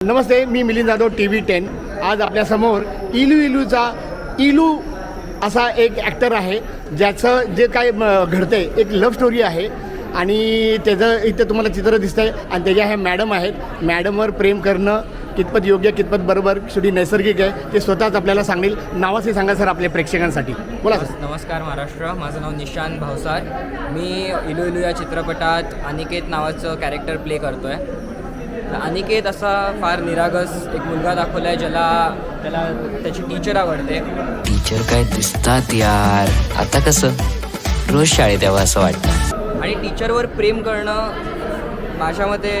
नमस्ते मी Milind Jadhav T V ten. आज आपल्यासमोर इलू इलूचा इलू असा एक ॲक्टर आहे ज्याचं जे काय घडतं आहे एक लव्ह स्टोरी आहे. आणि त्याचं इथे तुम्हाला चित्र दिसतंय आणि त्याच्या ह्या मॅडम आहेत. मॅडमवर प्रेम करणं कितपत योग्य कितपत बरोबर शेवटी नैसर्गिक आहे ते स्वतःच आपल्याला सांगेल नावाचे सांगा सर आपल्या प्रेक्षकांसाठी. बोला सर. नमस्कार महाराष्ट्र. माझं नाव निशांत भावसार. मी इलू इलू या चित्रपटात अनिकेत नावाचं कॅरेक्टर प्ले करतो आहे अनिकेत असा फार निरागस एक मुलगा दाखवला आहे ज्याला त्याला त्याची टीचर आवडते. टीचर काय दिसतात यार. आता कसं? रोज शाळेत यावं असं वाटतं. आणि टीचरवर प्रेम करणं माझ्या मते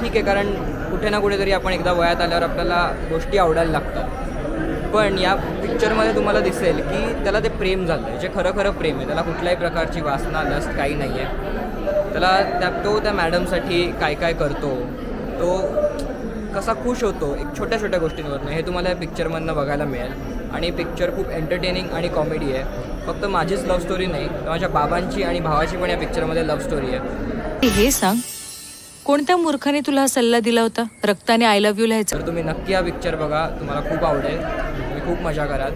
ठीक आहे कारण कुठे ना कुठेतरी आपण एकदा वयात आल्यावर आपल्याला गोष्टी आवडायला लागतात. पण या पिक्चरमध्ये तुम्हाला दिसेल की त्याला ते प्रेम झालं आहे जे खरं खरं प्रेम आहे. त्याला कुठल्याही प्रकारची वासना लस्ट काही नाही आहे त्याला त्या तो त्या मॅडमसाठी काय काय करतो तो कसा खुश होतो एक छोट्या छोट्या गोष्टींवरनं. हे तुम्हाला या पिक्चरमधनं बघायला मिळेल. आणि पिक्चर खूप एंटरटेनिंग आणि कॉमेडी आहे. फक्त माझीच लव्ह स्टोरी नाही तर माझ्या बाबांची आणि भावाची पण या पिक्चरमध्ये लव्ह स्टोरी आहे. हे सांग कोणत्या मूर्खाने तुला हा सल्ला दिला होता? रक्ताने आय लव्ह यू लिहायचा. तर तुम्ही नक्की हा पिक्चर बघा. तुम्हाला खूप आवडेल. तुम्ही खूप मजा कराल.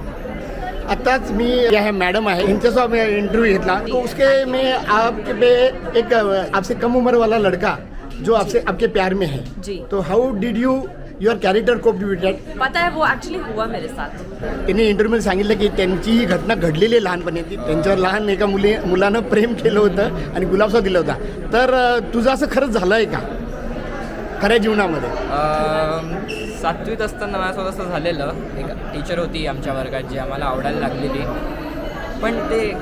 आताच मी या है मैडम है इनसे सब इंटरव्यू घेतला. तो उसके में आपके पे एक आपसे कम उम्र वाला लड़का जो आपसे आपके प्यार में है. जी। तो how did you your character cope deviated पता है वो एक्चुअली हुआ मेरे साथ. त्यांनी इंटरव्ह्यूमध्ये सांगितलं की त्यांची ही घटना घडलेली आहे लहानपणी. ती त्यांच्यावर लहान एका मुली मुलानं प्रेम केलं होतं आणि गुलाबसा दिला होता. तर अं, तुझं असं खरंच झालं आहे का? खऱ्या जीवनामध्ये. सातवीत असताना माझ्यासोबत असं झालेलं. एक टीचर होती आमच्या वर्गात जी आम्हाला आवडायला लागलेली. पण ते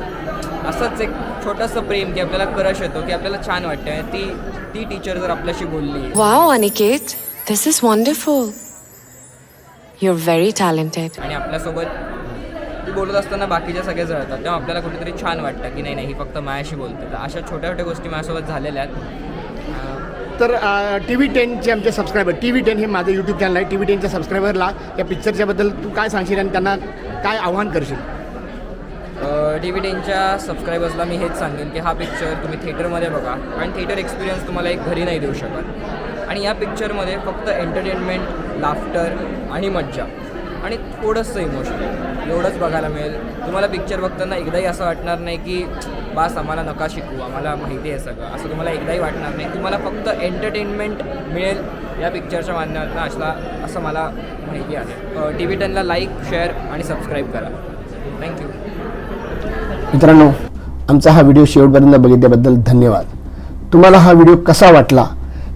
असंच एक छोटंसं प्रेम की आपल्याला क्रश येतो की आपल्याला छान वाटतं आणि ती ती टीचर जर आपल्याशी बोलली. Wow, Aniket, this is wonderful. You're very talented. आणि आपल्यासोबत ती बोलत असताना बाकीचे सगळे जळतात तेव्हा आपल्याला कुठेतरी छान वाटतं की नाही नाही ही फक्त माझ्याशी बोलते तर अशा छोट्या छोट्या गोष्टी माझ्यासोबत झालेल्या आहेत. तर टी व्ही टेनचे आमचे सबस्क्रायबर टी व्ही टेन हे माझं यूट्यूब चॅनल आहे. टी व्ही टेनच्या सबस्क्रायबरला या पिक्चरच्याबद्दल तू काय सांगशील आणि त्यांना काय आव्हान करशील? टी व्ही टेनच्या सबस्क्रायबर्सला मी हेच सांगेन की हा पिक्चर तुम्ही थिएटरमध्ये बघा. कारण थिएटर एक्सपिरियन्स तुम्हाला एक घरी नाही देऊ शकत. आणि या पिक्चरमध्ये फक्त एंटरटेनमेंट लाफ्टर आणि मज्जा. आणि थोडंसं इमोशन. एवढंच बघायला मिळेल. तुम्हाला पिक्चर बघताना एकदाही असं वाटणार नाही की बास आम्हाला नका शिकू आम्हाला माहिती आहे सगळं. असं तुम्हाला एकदाही वाटणार नाही. तुम्हाला फक्त एंटरटेनमेंट मिळेल या पिक्चरच्या माध्यमातून असला असं मला माहिती आहे. टी व्ही टेनला लाईक शेअर आणि सबस्क्राईब करा. थँक्यू मित्रांनो आमचा हा व्हिडिओ शेवटपर्यंत बघितल्याबद्दल धन्यवाद. तुम्हाला हा व्हिडिओ कसा वाटला?